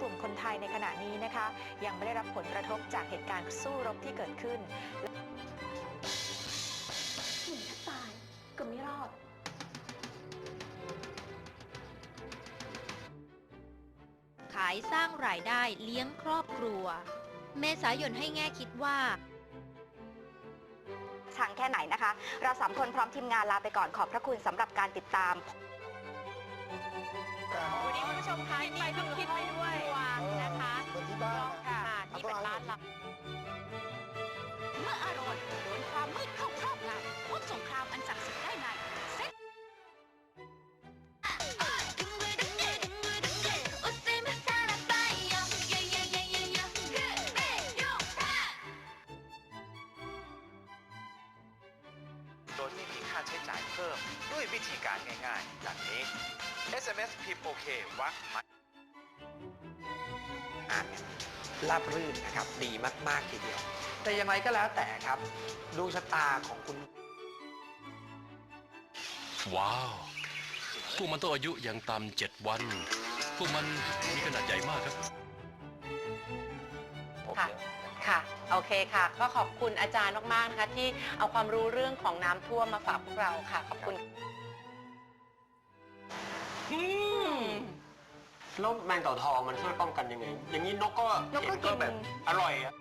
กลุ่มคนไทยในขณะนี้นะคะ ยังไม่ได้รับผลกระทบจากเหตุการณ์สู้รบที่เกิดขึ้นหนีแทบตายเก็ไม่รอด ขายสร้างรายได้เลี้ยงครอบครัว เมษายนให้แง่คิดว่าชังแค่ไหนนะคะ เราสามคนพร้อมทีมงานลาไปก่อนขอบพระคุณสำหรับการติดตาม วันนี้คุณผู้ชมคะไปต้องคิดไปด้วยนะคะเหมือนที่บ้านค่ะที่เป็นร้านลับ จ่ายเพิ่มด้วยวิธีการง่ายๆดังนี้ SMS พิมพ์โอเควักมัดอ่านราบรื่นนะครับดีมากๆทีเดียว แต่อย่างไรก็แล้วแต่ครับดวงชะตาของคุณ ว้าว พวกมันต้องอายุอย่างต่ำเจ็ดวัน พวกมันมีขนาดใหญ่มากครับ ค่ะ ค่ะ โอเคค่ะ ก็ขอบคุณอาจารย์มากๆนะคะที่เอาความรู้เรื่องของน้ำท่วมมาฝากพวกเราค่ะ ขอบคุณอืมแล้วแมงเต่าทองมันช่วยป้องกันยังไง อย่างนี้นกก็นกก็เห็กินแบบอร่อยอะ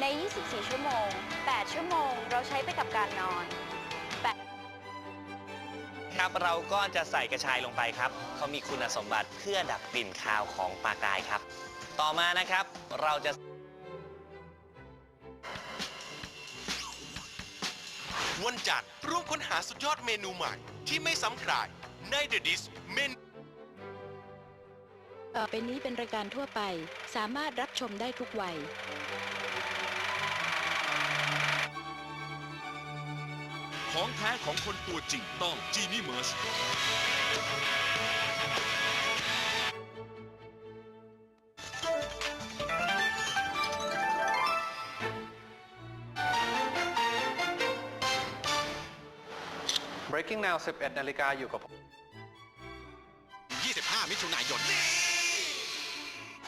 ใน 24 ชั่วโมง 8 ชั่วโมง เราใช้ไปกับการนอน ครับ เราก็จะใส่กระชายลงไปครับเขามีคุณสมบัติเพื่อดับกลิ่นคาวของปลากรายครับ ต่อมานะครับเราจะ วันจันทร์ร่วมค้นหาสุดยอดเมนูใหม่ ที่ไม่ซ้ำใครใน The Dish เมน ต่อไปนี้เป็นรายการทั่วไป สามารถรับชมได้ทุกวัย ของแท้ของคนตัวจริงต้องจีนี่เมิร์ช Breaking Now 11นาฬิกาอยู่กับผม25 มิถุนายน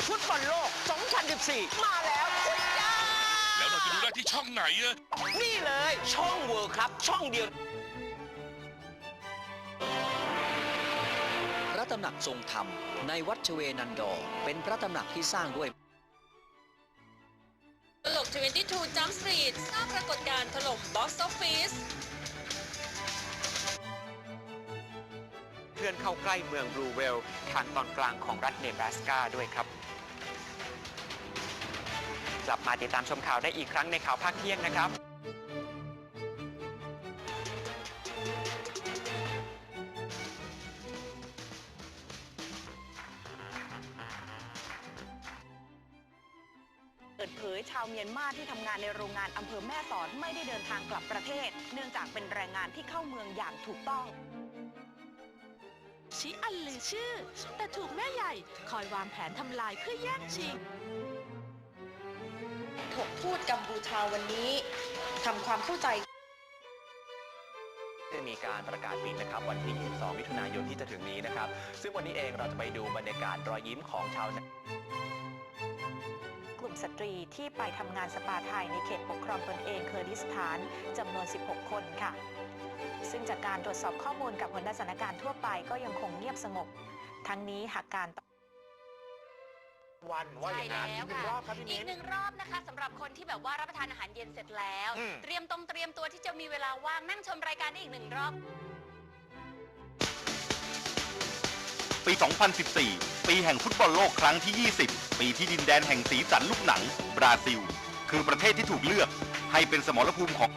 ฟุตบอลโลก 2014 มาแล้วคุณย่า แล้วเรา จะดูได้ที่ช่องไหนอะนี่เลยช่องเวิร์ครับ ช่องเดียว พระตำหนักทรงธรรม ในวัดชเวนันดรเป็นพระตำหนักที่สร้างด้วย ตลก22 Jump Street สร้างปรากฏการณ์ถล่ม Box Office เพื่อนเข้าใกล้เมืองบลูเวล ทางตอนกลางของรัฐเนบราสกาด้วยครับ กลับมาติดตามชมข่าวได้อีกครั้งในข่าวภาคเที่ยงนะครับเปิดเผยชาวเมียนมาที่ทำงานในโรงงานอำเภอแม่สอดไม่ได้เดินทางกลับประเทศ เนื่องจากเป็นแรงงานที่เข้าเมืองอย่างถูกต้องชี้อันลือชื่อ แต่ถูกแม่ใหญ่คอยวางแผนทำลายเพื่อแย่งชิงถกทู ตกัมพูชาวันนี้ทำความเข้าใจจะมีการประกาศปิดนะครับวันที่ 22 มิถุนายนที่จะถึงนี้นะครับ ซึ่งวันนี้เองเราจะไปดูบรรยากาศรอยยิ้มของชาวนากลุ่มสตรีที่ไปทำงานสปาไทยในเขตปกครองตนเองเคอร์ดิสถานจำนวน 16 คนค่ะ ซึ่งจากการตรวจสอบข้อมูลกับหัวหน้าสถานการณ์ทั่วไปก็ยังคงเงียบสงบ ทั้งนี้หากการวันว่าอย่างนั้นใช่แล้วหนึ่งค่ะรอบครับพี่อีมิ้กนหนึ่งรอบนะคะสำ หรับคนที่แบบว่ารับประทานอาหารเย็นเสร็จแล้ว อืม เตรียมตรงเตรียมตัวที่จะมีเวลาว่างนั่งชมรายการได้อีกหนึ่งรอบ ปี 2014 ปีแห่งฟุตบอลโลกครั้งที่ 20 ปีที่ดินแดนแห่งสีสันลูกหนัง บราซิล คือประเทศที่ถูกเลือกให้เป็นสมรภูมิของ